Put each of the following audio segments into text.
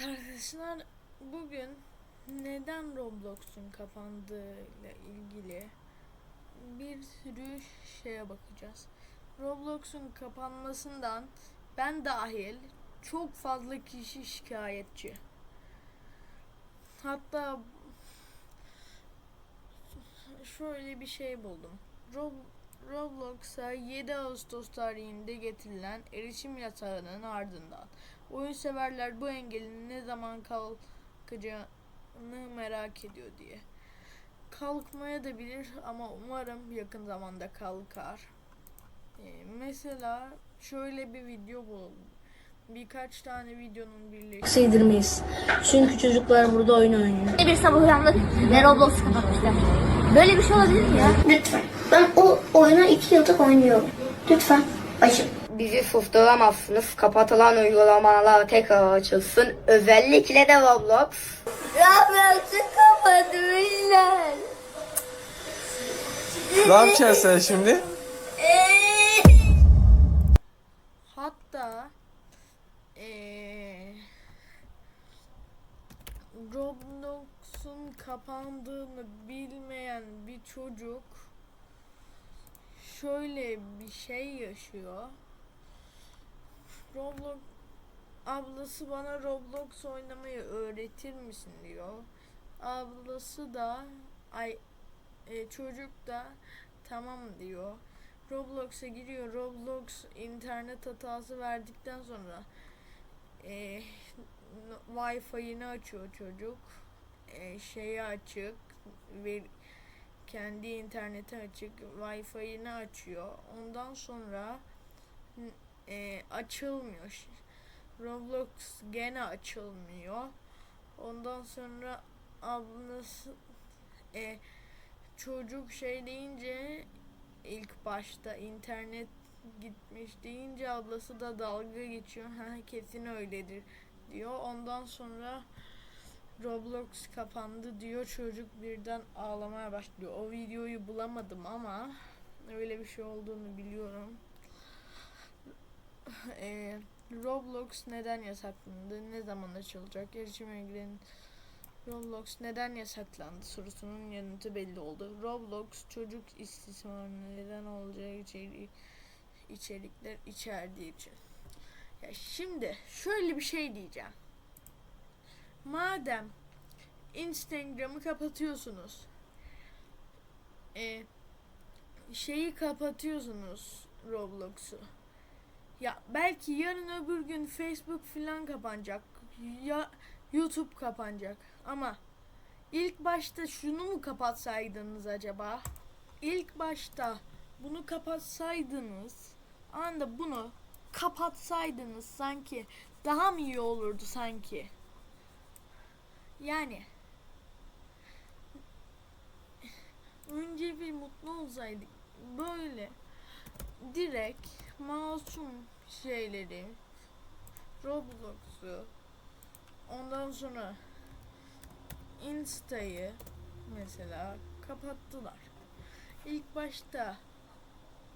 Evet arkadaşlar bugün neden Roblox'un kapandığıyla ilgili bir sürü şeye bakacağız. Roblox'un kapanmasından ben dahil çok fazla kişi şikayetçi. Hatta şöyle bir şey buldum. Rob Roblox'a 7 Ağustos tarihinde getirilen erişim yasağının ardından oyun severler bu engelin ne zaman kalkacağını merak ediyor diye. Kalkmaya da bilir ama umarım yakın zamanda kalkar. Ee, mesela şöyle bir video buldum. Birkaç tane videonun birleştirilmiş. Sıydırmayız. Çünkü çocuklar burada oyun oynuyor. bir sabah uyandık ve Roblox kapatmışlar. Böyle bir şey olabilir mi ya? Lütfen. Ben o oyunu iki yıldır oynuyorum. Lütfen. Açın. Bizi susturamazsınız. Kapatılan uygulamalar tekrar açılsın. Özellikle de Roblox. Roblox'u kapatmışlar. Ne yapacaksın sen şimdi? Hatta eee Roblox'un kapandığını bilmeyen bir çocuk şöyle bir şey yaşıyor. Roblox ablası bana Roblox oynamayı öğretir misin diyor. Ablası da ay e, çocuk da tamam diyor. Roblox'a giriyor. Roblox internet hatası verdikten sonra e, Wi-Fi'ni açıyor çocuk. E, şeyi açık ve kendi interneti açık. Wi-Fi'ni açıyor. Ondan sonra e, açılmıyor. Roblox gene açılmıyor. Ondan sonra ablası e, çocuk şey deyince ilk başta internet gitmiş deyince ablası da dalga geçiyor. Ha kesin öyledir diyor. Ondan sonra Roblox kapandı diyor. Çocuk birden ağlamaya başlıyor. O videoyu bulamadım ama öyle bir şey olduğunu biliyorum. Eee Roblox neden yasaklandı? Ne zaman açılacak? Erişime ilgilen Roblox neden yasaklandı sorusunun yanıtı belli oldu. Roblox çocuk istismarına neden olacağı içeri içerikler içerdiği için. Ya şimdi şöyle bir şey diyeceğim. Madem Instagram'ı kapatıyorsunuz. E, şeyi kapatıyorsunuz Roblox'u. Ya belki yarın öbür gün Facebook filan kapanacak. Ya YouTube kapanacak. Ama ilk başta şunu mu kapatsaydınız acaba? İlk başta bunu kapatsaydınız, anda bunu kapatsaydınız sanki daha mı iyi olurdu sanki? Yani önce bir mutlu olsaydık böyle direkt masum şeyleri Roblox'u ondan sonra Insta'yı mesela kapattılar. İlk başta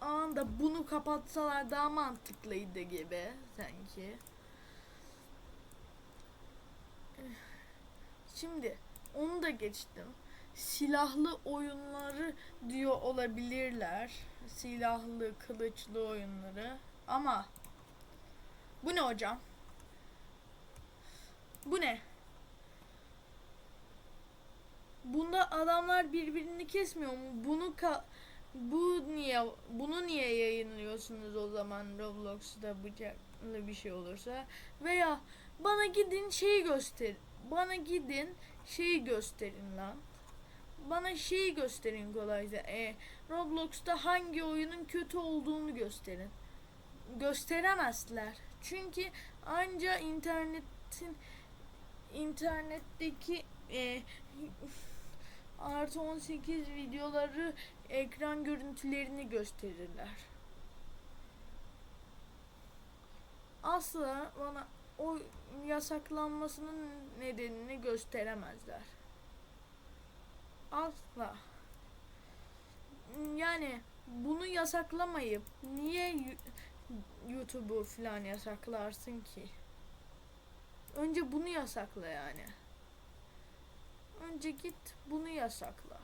anda bunu kapatsalar daha mantıklıydı gibi sanki. Şimdi onu da geçtim. Silahlı oyunları diyor olabilirler. Silahlı, kılıçlı oyunları. Ama bu ne hocam? Bu ne? Bunda adamlar birbirini kesmiyor mu? Bunu ka bu niye bunu niye yayınlıyorsunuz o zaman Roblox'ta bıçaklı bir şey olursa veya bana gidin şeyi göster. Bana gidin şeyi gösterin lan. Bana şeyi gösterin kolayca. E, Roblox'ta hangi oyunun kötü olduğunu gösterin. Gösteremezler. Çünkü anca internetin internetteki e, artı 18 videoları ekran görüntülerini gösterirler. Asla bana o yasaklanmasının nedenini gösteremezler. Asla. Yani bunu yasaklamayıp niye YouTube'u falan yasaklarsın ki? Önce bunu yasakla yani. Önce git bunu yasakla.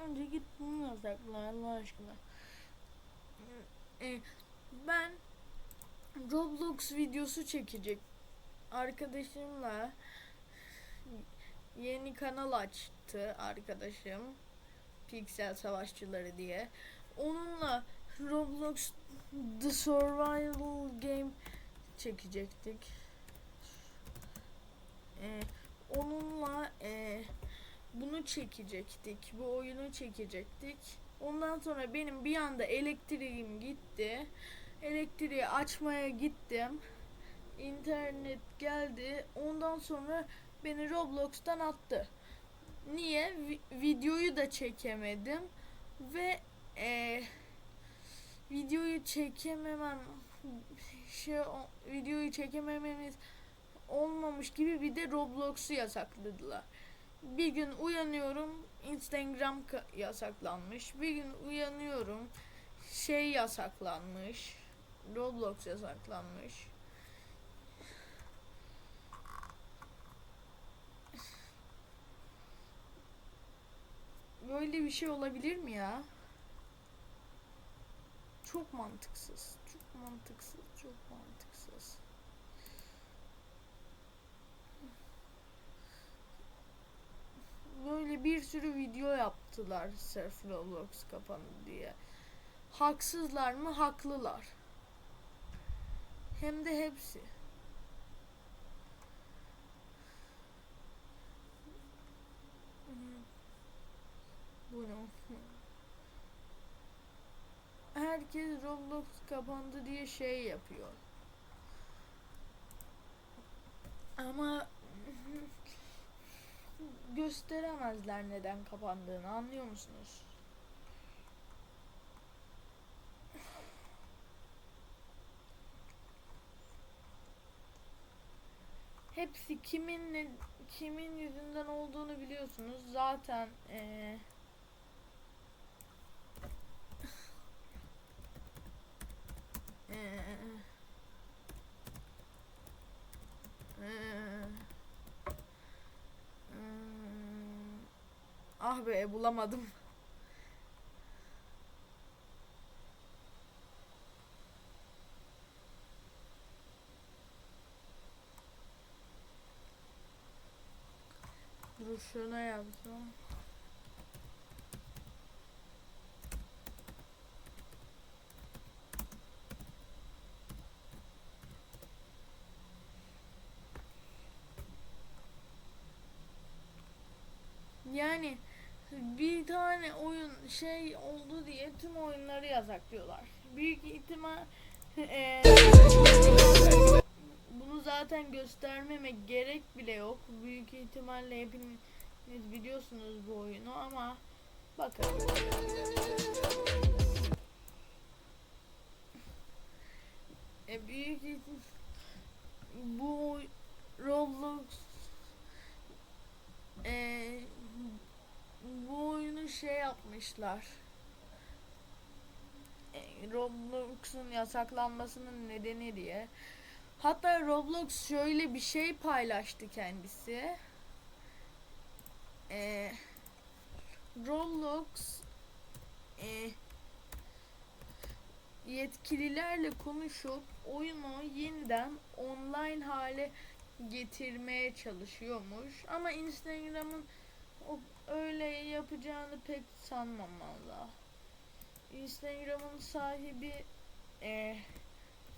Önce git bunu yasakla Allah aşkına. Ee, ben Roblox videosu çekecek arkadaşımla yeni kanal açtı arkadaşım. Pixel Savaşçıları diye. Onunla Roblox The Survival Game çekecektik. Ee, onunla e, bunu çekecektik. Bu oyunu çekecektik. Ondan sonra benim bir anda elektriğim gitti. Elektriği açmaya gittim. İnternet geldi. Ondan sonra beni Roblox'tan attı. Niye? Vi- videoyu da çekemedim ve e, videoyu çekememem şey o- videoyu çekemememiz olmamış gibi bir de Roblox'u yasakladılar. Bir gün uyanıyorum Instagram yasaklanmış. Bir gün uyanıyorum şey yasaklanmış. Roblox yasaklanmış. Böyle bir şey olabilir mi ya? Çok mantıksız. Çok mantıksız. Çok mantıksız. Böyle bir sürü video yaptılar sırf Roblox kapandı diye. Haksızlar mı? Haklılar. Hem de hepsi. Bu ne? Herkes Roblox kapandı diye şey yapıyor. Ama gösteremezler neden kapandığını anlıyor musunuz? Hepsi kimin ne- kimin yüzünden olduğunu biliyorsunuz. Zaten eee Ah be bulamadım. Dur şuna yapsam. Yani bir tane oyun şey oldu diye tüm oyunları yasaklıyorlar. Büyük ihtimal eee, bunu zaten göstermemek gerek bile yok. Büyük ihtimalle hepiniz biliyorsunuz bu oyunu ama bakın. E, büyük ihtim- bu Roblox eee bu şey yapmışlar. E, Roblox'un yasaklanmasının nedeni diye. Hatta Roblox şöyle bir şey paylaştı kendisi. E, Roblox e, yetkililerle konuşup oyunu yeniden online hale getirmeye çalışıyormuş. Ama Instagram'ın öyle yapacağını pek sanmam valla. Instagram'ın sahibi e,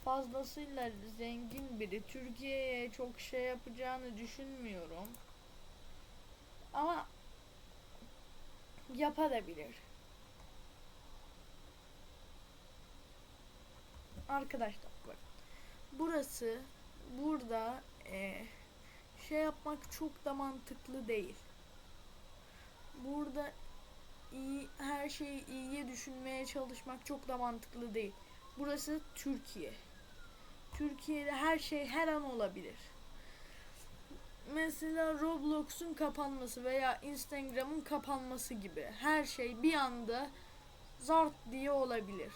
fazlasıyla zengin biri. Türkiye'ye çok şey yapacağını düşünmüyorum. Ama yapabilir. Arkadaşlar bak. Burası burada e, şey yapmak çok da mantıklı değil burada iyi her şeyi iyiye düşünmeye çalışmak çok da mantıklı değil. Burası Türkiye. Türkiye'de her şey her an olabilir. Mesela Roblox'un kapanması veya Instagram'ın kapanması gibi her şey bir anda zart diye olabilir.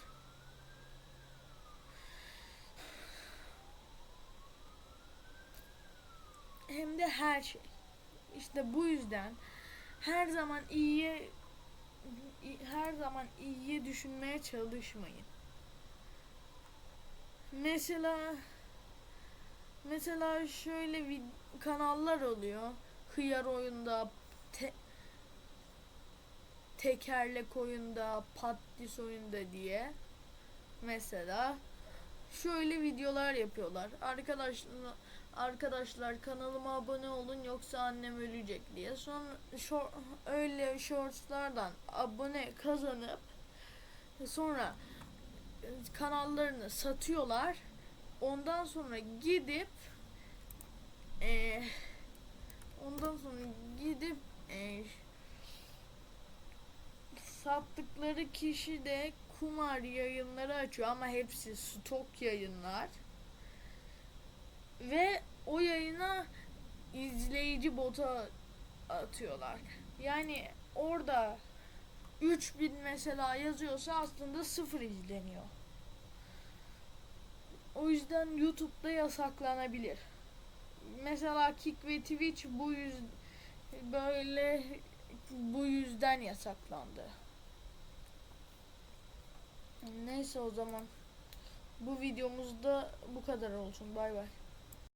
Hem de her şey. İşte bu yüzden her zaman iyiye her zaman iyiye düşünmeye çalışmayın. Mesela mesela şöyle vid- kanallar oluyor. Hıyar oyunda, te- tekerlek oyunda, patlis oyunda diye. Mesela şöyle videolar yapıyorlar. Arkadaşlar arkadaşlar kanalıma abone olun yoksa annem ölecek diye. Sonra şor- öyle shortslardan abone kazanıp sonra e, kanallarını satıyorlar. Ondan sonra gidip e, ondan sonra gidip e, sattıkları kişi de kumar yayınları açıyor ama hepsi stok yayınlar. Ve o yayına izleyici bota atıyorlar. Yani orada 3000 mesela yazıyorsa aslında sıfır izleniyor. O yüzden YouTube'da yasaklanabilir. Mesela Kick ve Twitch bu yüz böyle bu yüzden yasaklandı. Neyse o zaman bu videomuzda bu kadar olsun. Bay bay.